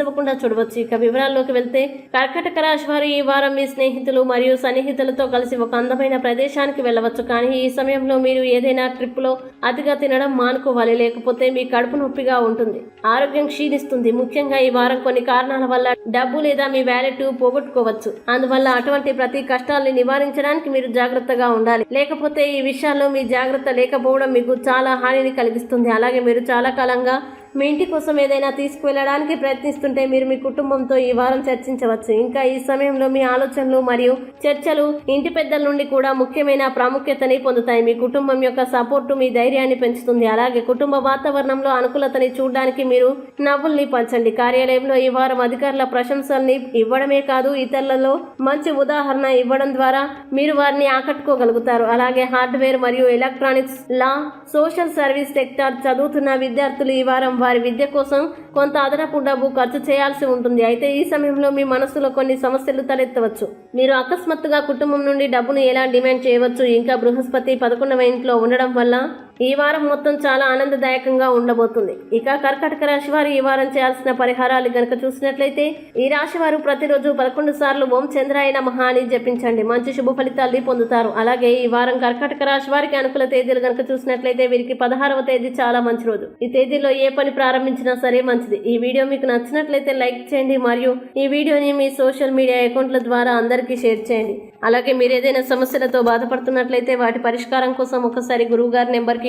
అవ్వకుండా చూడవచ్చు. ఇక వివరాల్లోకి వెళ్తే కర్కటక రాశి వారు ఈ వారం మీ స్నేహితులు మరియు సన్నిహితులతో కలిసి ఒక అందమైన ప్రదేశానికి వెళ్ళవచ్చు. కానీ ఈ సమయంలో మీరు ఏదైనా ట్రిప్లో అతిగా తినడం మానుకోవాలి. లేకపోతే మీ కడుపు నొప్పిగా ఉంటుంది. ఆరోగ్యం క్షీణిస్తుంది. ముఖ్యంగా ఈ వారం కొన్ని కారణాల వల్ల డబ్బు లేదా మీ వ్యాలెట్ పోగొట్టుకోవచ్చు. అందువల్ల అటువంటి ప్రతి కష్టాల్ని నివారించడానికి మీరు జాగ్రత్తగా ఉండాలి. లేకపోతే ఈ విషయాల్లో మీ జాగ్రత్త లేకపోవడం మీకు చాలా హానిని కలిగిస్తుంది. అలాగే మీరు చాలా కాలంగా మీ ఇంటి కోసం ఏదైనా తీసుకువెళ్ళడానికి ప్రయత్నిస్తుంటే మీరు మీ కుటుంబంతో ఈ వారం చర్చించవచ్చు. ఇంకా ఈ సమయంలో మీ ఆలోచనలు మరియు చర్చలు ఇంటి పెద్దల నుండి కూడా ముఖ్యమైన ప్రాముఖ్యతని పొందుతాయి. మీ కుటుంబం యొక్క సపోర్టు మీ ధైర్యాన్ని పెంచుతుంది. అలాగే కుటుంబ వాతావరణంలో అనుకూలతని చూడడానికి మీరు నవ్వుల్ని పంచండి. కార్యాలయంలో ఈ వారం అధికారుల ప్రశంసల్ని ఇవ్వడమే కాదు ఇతరులలో మంచి ఉదాహరణ ఇవ్వడం ద్వారా మీరు వారిని ఆకట్టుకోగలుగుతారు. అలాగే హార్డ్వేర్ మరియు ఎలక్ట్రానిక్స్ లా సోషల్ సర్వీస్ సెక్టార్ చదువుతున్న విద్యార్థులు ఈ వారం వారి విద్య కోసం కొంత అదనపు డబ్బు ఖర్చు చేయాల్సి ఉంటుంది. అయితే ఈ సమయంలో మీ మనసులో కొన్ని సమస్యలు తలెత్తవచ్చు. మీరు అకస్మాత్తుగా కుటుంబం నుండి డబ్బును ఎలా డిమాండ్ చేయవచ్చు? ఇంకా బృహస్పతి పదకొండవ ఇంట్లో ఉండడం వల్ల ఈ వారం మొత్తం చాలా ఆనందదాయకంగా ఉండబోతుంది. ఇక కర్కటక రాశి వారు ఈ వారం చేయాల్సిన పరిహారాలు గనక చూసినట్లయితే ఈ రాశి వారు ప్రతిరోజు పదకొండు సార్లు ఓం చంద్రాయన మహా అని జపించండి. మంచి శుభ ఫలితాల్ని పొందుతారు. అలాగే ఈ వారం కర్కాటక రాశి వారికి అనుకూల తేదీలు గనక చూసినట్లయితే వీరికి పదహారవ తేదీ చాలా మంచి రోజు. ఈ తేదీలో ఏ పని ప్రారంభించినా సరే మంచిది. ఈ వీడియో మీకు నచ్చినట్లయితే లైక్ చేయండి మరియు ఈ వీడియోని మీ సోషల్ మీడియా అకౌంట్ల ద్వారా అందరికీ షేర్ చేయండి. అలాగే మీరు ఏదైనా సమస్యలతో బాధపడుతున్నట్లయితే వాటి పరిష్కారం కోసం ఒకసారి గురువు గారి నెంబర్కి